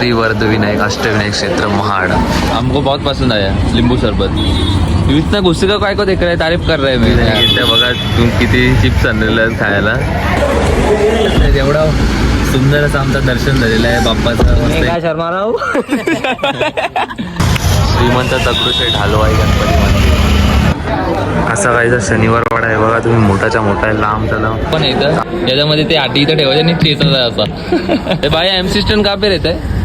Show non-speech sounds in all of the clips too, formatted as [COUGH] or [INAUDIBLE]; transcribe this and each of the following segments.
श्री वर्ध विनायक अष्टविनायक क्षेत्र महाड. हमको बहुत पसंद आया लिंबू शरबत. इतना गुस्से का काय को देख रहा है तारीफ कर रहे हैं मैं इथे बघा तू किती चिप्स आणलेले आहेत खायला. एवढं सुंदर असं आमचं दर्शन झालेलं आहे बाप्पाचं काय शर्मा राव श्रीमंत दगडूशेठ हलवाई गणपती मंदिर. असा काहीचा शनिवार वाडा आहे बघा तुम्ही मोठाच्या मोठा आहे लांब त्याला पण इथं याच्यामध्ये ते आटी इथं ठेवायचं आणि आहे असा ते बाई एम सिस्टम का पे येत आहे?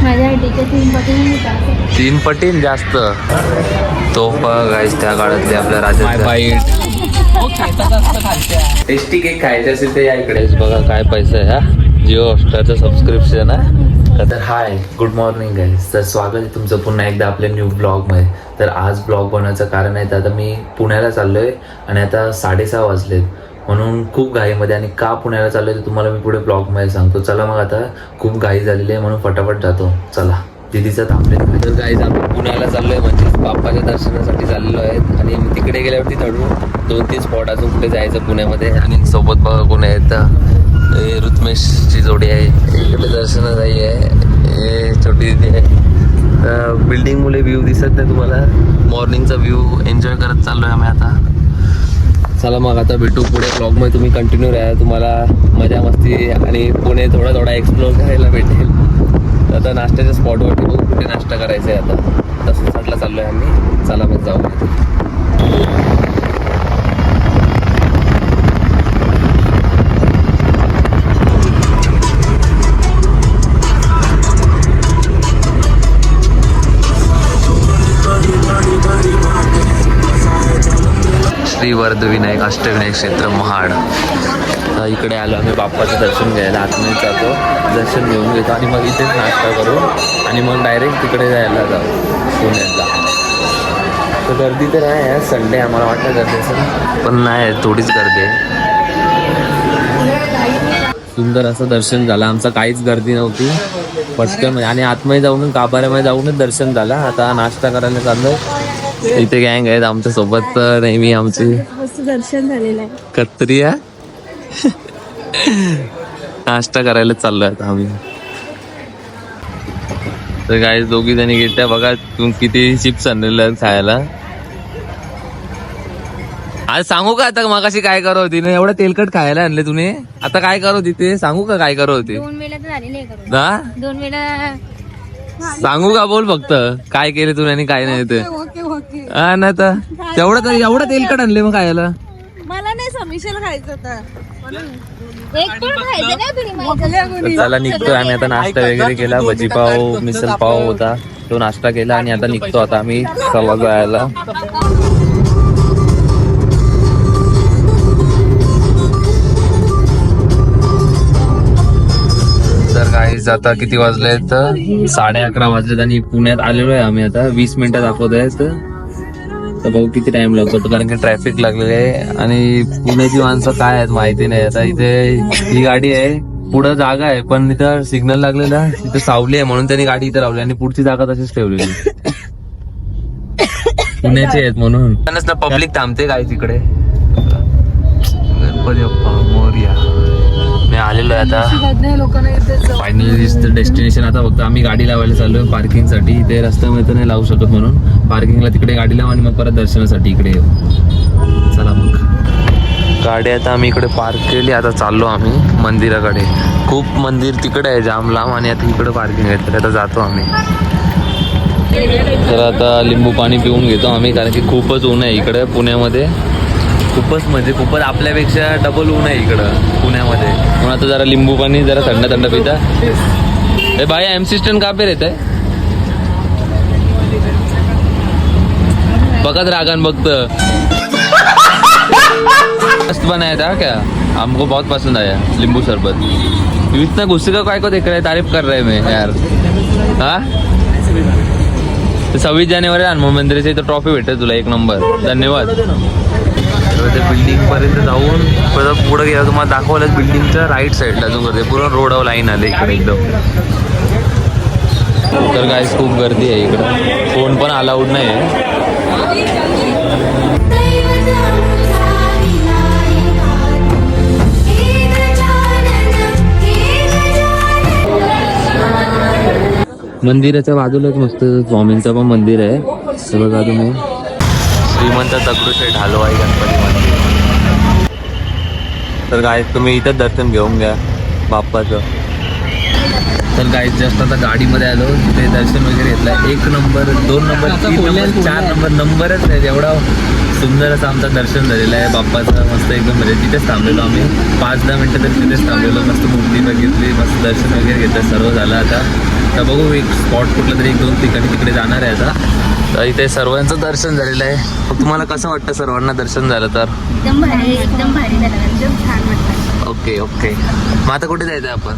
तीन पटीने होता तीन पटीन जास्त. तो गाईस त्या काळातले आपल्या राज्यात टेस्टी केक खायचे असेल ते या इकडेच बघा काय पैसा आहे हा. जिओ हॉटस्टारचं सबस्क्रिप्शन आहे तर हाय गुड मॉर्निंग गाईज तर स्वागत आहे तुमचं पुन्हा एकदा आपल्या न्यू ब्लॉगमध्ये तर आज ब्लॉग बनवायचं कारण आहे तर आता मी पुण्याला चाललो आहे आणि आता साडेसहा वाजलेत. म्हणून खूप घाईमध्ये आणि का पुण्याला चाललोय ते तुम्हाला मी पुढे ब्लॉगमध्ये सांगतो. चला मग आता खूप घाई झालेली आहे म्हणून फटाफट जातो. चला. दिदीचा थांबले तर गाईज आम्ही पुण्याला चाललो आहे म्हणजे बाप्पाच्या दर्शनासाठी चाललेलो आहे. आणि मी तिकडे गेल्यावरती ठरवू दोन तीन स्पॉट अजून कुठे जायचं पुण्यामध्ये. आणि सोबत बघा कोण आहेत. हे जोडी आहे. इकडे दर्शन नाही आहे. हे छोटी दिदी आहे. बिल्डिंग मुले व्ह्यू दिसत नाही तुम्हाला. मॉर्निंगचा व्ह्यू एन्जॉय करत चाललो आहे आम्ही आता. चला मग आता भेटू पुढे ब्लॉगमध्ये तुम्ही कंटिन्यू राहा. तुम्हाला मजा मस्ती आणि पुणे थोडा थोडा एक्सप्लोर करायला भेटेल. तर आता नाश्त्याच्या स्पॉटवर बघू कुठे नाश्ता करायचा आहे आता. आता सुसाटला चाललो आहे आम्ही. चला मग जाऊ. श्री वर्ध विनायक अष्टविनायक क्षेत्र महाड. तर इकडे आलो आम्ही बाप्पाचं दर्शन घ्यायला. आतमध्ये जातो. दर्शन घेऊन घेतो आणि मग इथेच नाश्ता करू. आणि मग डायरेक्ट तिकडे जायला जाऊ. पुण्याला. तर गर्दी तर आहे. संडे आम्हाला वाटतं गर्दी असेल. पण नाही आहे, थोडीच गर्दी आहे. सुंदर असं दर्शन झालं. आमचं काहीच गर्दी नव्हती. पटकन म्हणजे आणि आतमध्ये जाऊन गाभाऱ्यामध्ये जाऊनच दर्शन झालं. आता नाश्ता करायला चाललोय. इथे गँग आहेत. आमच्यासोबत नेहमी आमची. दर्शन झालेलं आहे. कत्रिया? नाश्ता करायला चाललोय आता आम्ही. तर काय दोघी जणी घेत्या बघा तू किती चिप्स आणलेले आहेत खायला. आज सांगू का आता मगाशी काय करत होती? ना एवढं तेलकट खायला आणले तुम्ही. आता काय करत होती ते? सांगू का काय करत होती? दोन वेळा तर झालेले आहे करून. ना दोन वेळा सांगू का बोल फक्त. काय केले तुम्ही आणि काय नाही ते? हा ना तर. तेवढं तर एवढं तेलकट आणले मग खायला. मला नाही समिशल खायचं होतं एक पण खायचं नाही तुम्ही माहिती तर चला निघतोय आम्ही. आता नाश्ता वगैरे केला. भजी पाव मिसल पाव होता. तो नाश्ता केला आणि आता निघतो आता आम्ही सव्वा जायला. तर काहीच आता किती वाजले तर साडे अकरा वाजलेत आणि पुण्यात आलेलो आहे आम्ही आता. वीस मिनिटं दाखवत आहे तर तर बघू किती टाइम लागतो. कारण की ट्रॅफिक लागलेलं आहे आणि पुण्याची माणसं काय आहेत माहिती नाही. आता इथे ही गाडी आहे पुढं जागा आहे पण इथं सिग्नल लागलेला इथे सावली आहे म्हणून त्यांनी गाडी इथं लावली आणि पुढची जागा तशीच ठेवलेली. पुण्याची आहेत म्हणून. ना पब्लिक थांबते काय तिकडे? गणपती बाप्पा मी आलेलो आहे आता. लोकांना फायनली डेस्टिनेशन आता फक्त आम्ही गाडी लावायला चाललो पार्किंगसाठी. ते रस्त्यामध्ये नाही लावू शकत म्हणून. पार्किंगला तिकडे गाडी लावा आणि मग परत दर्शनासाठी इकडे येऊ. चला मग. गाडी आता आम्ही इकडे पार्क केली आता चाललो आम्ही मंदिराकडे. खूप मंदिर तिकडे आहे जाम लांब आणि आता इकडे पार्किंग आहे तर आता जातो आम्ही. तर आता लिंबू पाणी पिऊन घेतो आम्ही कारण की खूपच ऊन आहे इकडे पुण्यामध्ये. खूपच म्हणजे खूपच आपल्यापेक्षा डबल ऊन आहे इकडं पुण्यामध्ये. म्हणून आता जरा लिंबू पाणी जरा थंड थंड पिता. ए भाई एम सिस्टम का पे रहता आहे बघत रागन बघत. मस्त बनाया था क्या? हमको बहुत पसंद आया नींबू शरबत. इतना गुस्से का काय को देख रहे हैं तारीफ कर रहे हैं मैं यार. हाँ? सव्वीस जानेवारी हनुमान मंदिराच्या इथं ट्रॉफी भेटेल तुला एक नंबर धन्यवाद. ते बिल्डिंग पर्यंत जाऊन परत पुढे गेला तुम्हाला दाखवलं बिल्डिंगच्या राईट साईडला अजून करते. पूर्ण रोडावर लाईन आले इकडे एकदम. तर काय खूप गर्दी आहे इकडं. फोन पण अलाउड नाही आहे मंदिराच्या बाजूलाच मस्त स्वामींचं पण मंदिर आहे. हे बघा तुम्ही. श्रीमंत दगडूशेठ हलवाई गणपती मंदिर. तर काय तुम्ही इथंच दर्शन घेऊन घ्या बाप्पाचं. तर काय जस्ट आता गाडीमध्ये आलो. तिथे दर्शन वगैरे घेतलं. एक नंबर दोन नंबर तीन नंबर चार नंबर नंबरच आहे एवढा सुंदर असं आमचं दर्शन झालेलं आहे. बाप्पाचं मस्त एकदम म्हणजे तिथेच थांबलेलो आम्ही. पाच दहा मिनटं तर तिथेच थांबलेलो. मस्त मूर्ती बघितली मस्त दर्शन वगैरे घेतलं. सर्व झालं आता. तर बघू एक स्पॉट कुठलं तरी एक दोन ठिकाणी तिकडे जाणार आहे आता. तर इथे सर्वांचं दर्शन झालेलं आहे. तुम्हाला कसं वाटतं सर्वांना दर्शन झालं तर? एकदम भारी एकदम भारी झालं. एकदम छान वाटतं ओके ओके. मग आता कुठे जायचं आपण?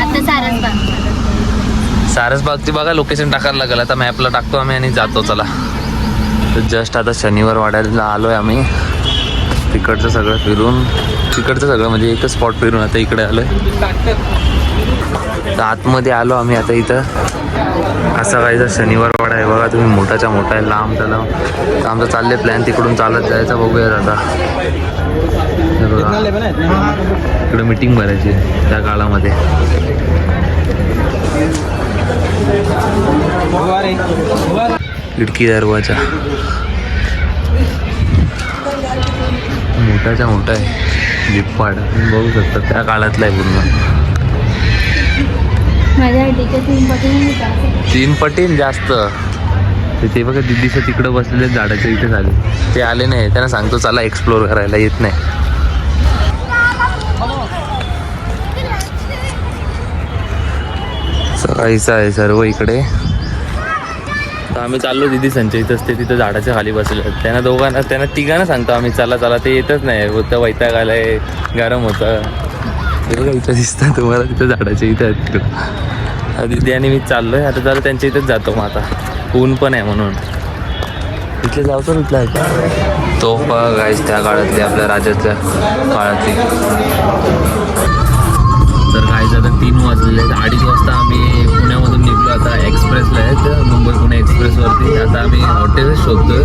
आता सारसबाग सारसबागची बघा लोकेशन टाकायला लागेल. आता मॅपला टाकतो आम्ही आणि जातो चला. तर जस्ट आता शनिवार वाड्याला आलो आहे आम्ही. तिकडचं सगळं फिरून तिकडचं सगळं म्हणजे एकच स्पॉट फिरून आता इकडे आलो आहे तर आतमध्ये आलो आम्ही आता इथं. असा काहीचा शनिवार वाडा आहे बघा तुम्ही मोठाच्या मोठा आहे लांब त्याला तर आमचा चालले प्लॅन तिकडून चालत जायचा बघूयात आता. इकडं बघा. मीटिंग भरायची त्या काळामध्ये. खिडकी दरवाजा. मोठाच्या मोठा आहे लिप्पाड. तुम्ही बघू शकता त्या काळातला आहे पूर्ण. तीन पटीन जास्त. ते बघा दिदीचं तिकडं बसलेले झाडाच्या इथे झाले ते आले नाही त्यांना सांगतो चला एक्सप्लोर करायला येत नाही. सकाळीचं आहे सर्व इकडे. तर आम्ही चाललो दिदी संचय इथंच ते तिथं झाडाच्या खाली बसले त्यांना दोघांना त्यांना तिघांना सांगतो आम्ही चला चला ते येतच नाही. होतं वैताग आलाय गरम होतं. ते बघा इथं दिसतं तुम्हाला तिथं झाडाच्या इथं आहेत तिकडं. आता दिदी आणि मी चाललोय. आता जरा त्यांच्या इथेच जातो मग आता. ऊन पण आहे म्हणून. इथले जावतो इथला आहे तो गाईस त्या काळातली आपल्या राजाच्या काळातली. तर काय झालं तीन वाजलेले आहेत. अडीच वाजता आम्ही पुण्यामधून निघलो आता एक्सप्रेसला आहेत. मुंबई पुणे एक्सप्रेसवरती आता आम्ही हॉटेल शोधतोय.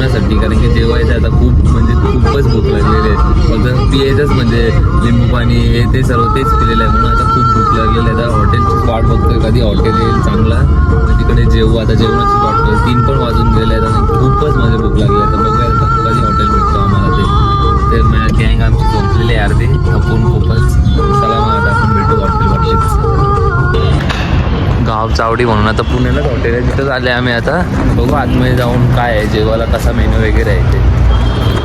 जेवणासाठी कारण की जेवायचं आता खूप म्हणजे खूपच भूक लागलेली आहे. फक्त पियायचंच म्हणजे लिंबू पाणी हे ते सर्व तेच पिलेलं आहे. म्हणून आता खूप भूक लागलेली आहे. आता हॉटेलची वाट बघतोय. कधी हॉटेल येईल चांगला. तिकडे जेवू आता जेवणाची वाट बघतोय. तीन पण वाजून गेले आहेत आणि खूपच म्हणजे भूक लागली आहे. आता बघूया कधी हॉटेल भेटतो आम्हाला ते. ते गँग आमची झोपलेली आहे अर्धी. थकून खूपच गाव चावडी म्हणून. आता पुण्यालाच हॉटेल आहे. तिथंच आले आम्ही आता. बघू आतमध्ये जाऊन काय आहे जेवायला कसा मेनू वगैरे आहे ते.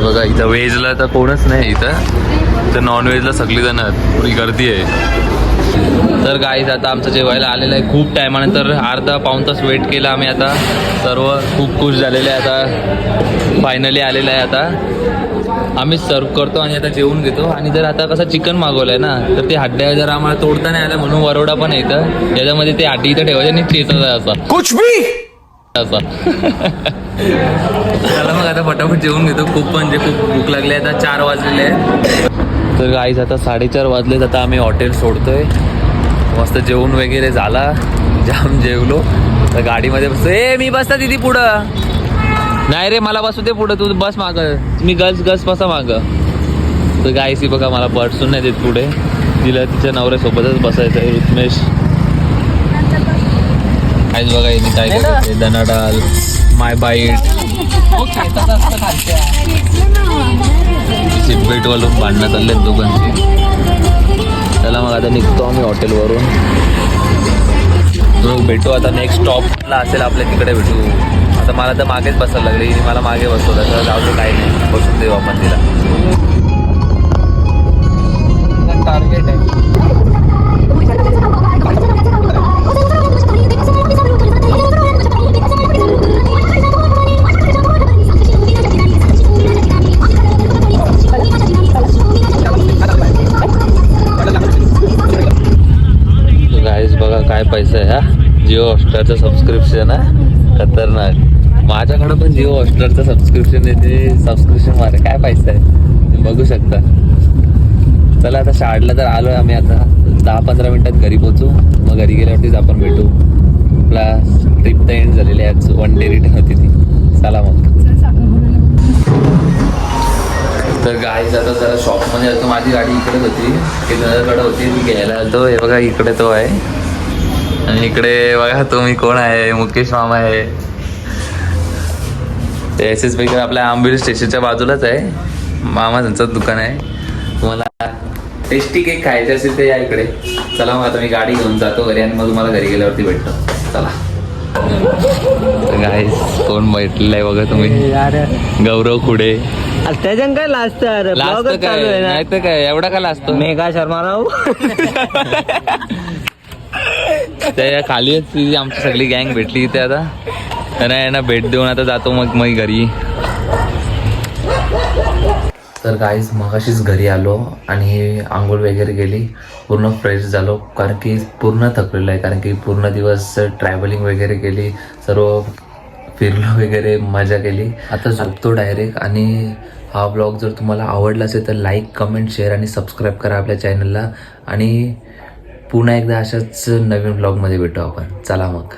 बघा इथं व्हेजला तर कोणच नाही इथं. तर नॉनव्हेजला सगळीजण आहेत. पुरी गर्दी आहे. तर गाईज आता आमचं जेवायला आलेलं आहे खूप टायमानंतर अर्धा पाऊन तास वेट केला आम्ही आता. सर्व खूप खुश झालेले आहे आता. फायनली आलेलं आहे आता. आम्ही सर्व करतो आणि आता जेवून घेतो. आणि जर आता कसं चिकन मागवलं आहे ना तर ते हड्ड्या जर आम्हाला तोडता नाही आलं म्हणून वरोडा पण येतं याच्यामध्ये ते हड्डी इथं ठेवायचे आणि आहे असा कुछ भी! असा. चला मग आता फटाफट जेवून घेतो. खूप म्हणजे खूप भूक लागली आहे आता चार वाजलेले तर गाईज आता साडेचार वाजलेत. आता आम्ही हॉटेल सोडतोय. मस्त जेवण वगैरे झाला. जाम जेवलो. तर गाडीमध्ये बसतो ए मी बसता तिथे पुढं. नाही रे मला बसू दे पुढं. तू बस माग. मी गस गस बसा माग. तर गायसी बघा मला बसून नाही देत पुढे. तिला तिच्या नवऱ्यासोबतच बसायचं आहे रुत्मेश काहीच बघा मी काय करते दनाडाल माय बाईट सीट वालून भांडणं चाललेत दोघांची. चला मग आता निघतो आम्ही हॉटेलवरून भेटू आता नेक्स्ट स्टॉपला असेल आपल्या तिकडे भेटू. आता मला तर मागेच बसायला लागली. मला मागे बसतो तर जाऊ काही नाही. बसून देऊ आपण तिला. टार्गेट आहे. बघा काय पैसा आहे हा. जिओ हॉटस्टारचं सबस्क्रिप्शन आहे. खतरनाक. माझ्याकडं पण जिओ हॉस्टेलचं सबस्क्रिप्शन आहे ते सबस्क्रिप्शन मारे काय पैसा आहे बघू शकता. चला आता शाळेला तर आलो आहे आम्ही आता. दहा पंधरा मिनटात घरी पोचू मग घरी गेल्यावरतीच आपण भेटू. आपला ट्रिप तर एंड झालेली आहे वन डे रिटर्न होती ती. चला मग. तर गाडी आता जरा शॉपमध्ये जातो माझी गाडी इकडेच होती. केंद्राकडे होती. मी घ्यायला आलो हे बघा इकडे तो आहे. आणि इकडे बघा तुम्ही कोण आहे? मुकेश मामा आहे. एस एस बेकर आपल्या आंबील स्टेशनच्या बाजूलाच आहे. मामा त्यांचं दुकान आहे. तुम्हाला टेस्टी केक खायचे असेल ते या इकडे. चला मग आता मी गाडी घेऊन जातो घरी आणि मग तुम्हाला घरी गेल्यावरती भेटतो. चला. गाईस कोण बैठलेलं आहे बघा तुम्ही? गौरव खुडे. त्याच्यान काय लाजत अरे लास्ट ब्लॉगच चालू आहे काय ना. नाही तर काय? एवढा का लाजतो मेघा शर्मा राव. [LAUGHS] त्या खाली आमची सगळी गँग भेटली इथे आता. तर आहे ना भेट देऊन आता जातो मग मग घरी. तर गाईज मगाशीच घरी आलो आणि आंघोळ वगैरे गेली पूर्ण फ्रेश झालो कारण की पूर्ण थकलेलो आहे कारण की पूर्ण दिवस ट्रॅव्हलिंग वगैरे केली सर्व फिरलो वगैरे मजा केली. आता झोपतो डायरेक्ट आणि हा ब्लॉग जर तुम्हाला आवडला असेल तर लाईक कमेंट शेअर आणि सबस्क्राईब करा आपल्या चॅनलला आणि पुन्हा एकदा अशाच नवीन ब्लॉगमध्ये भेटू आपण. चला मग.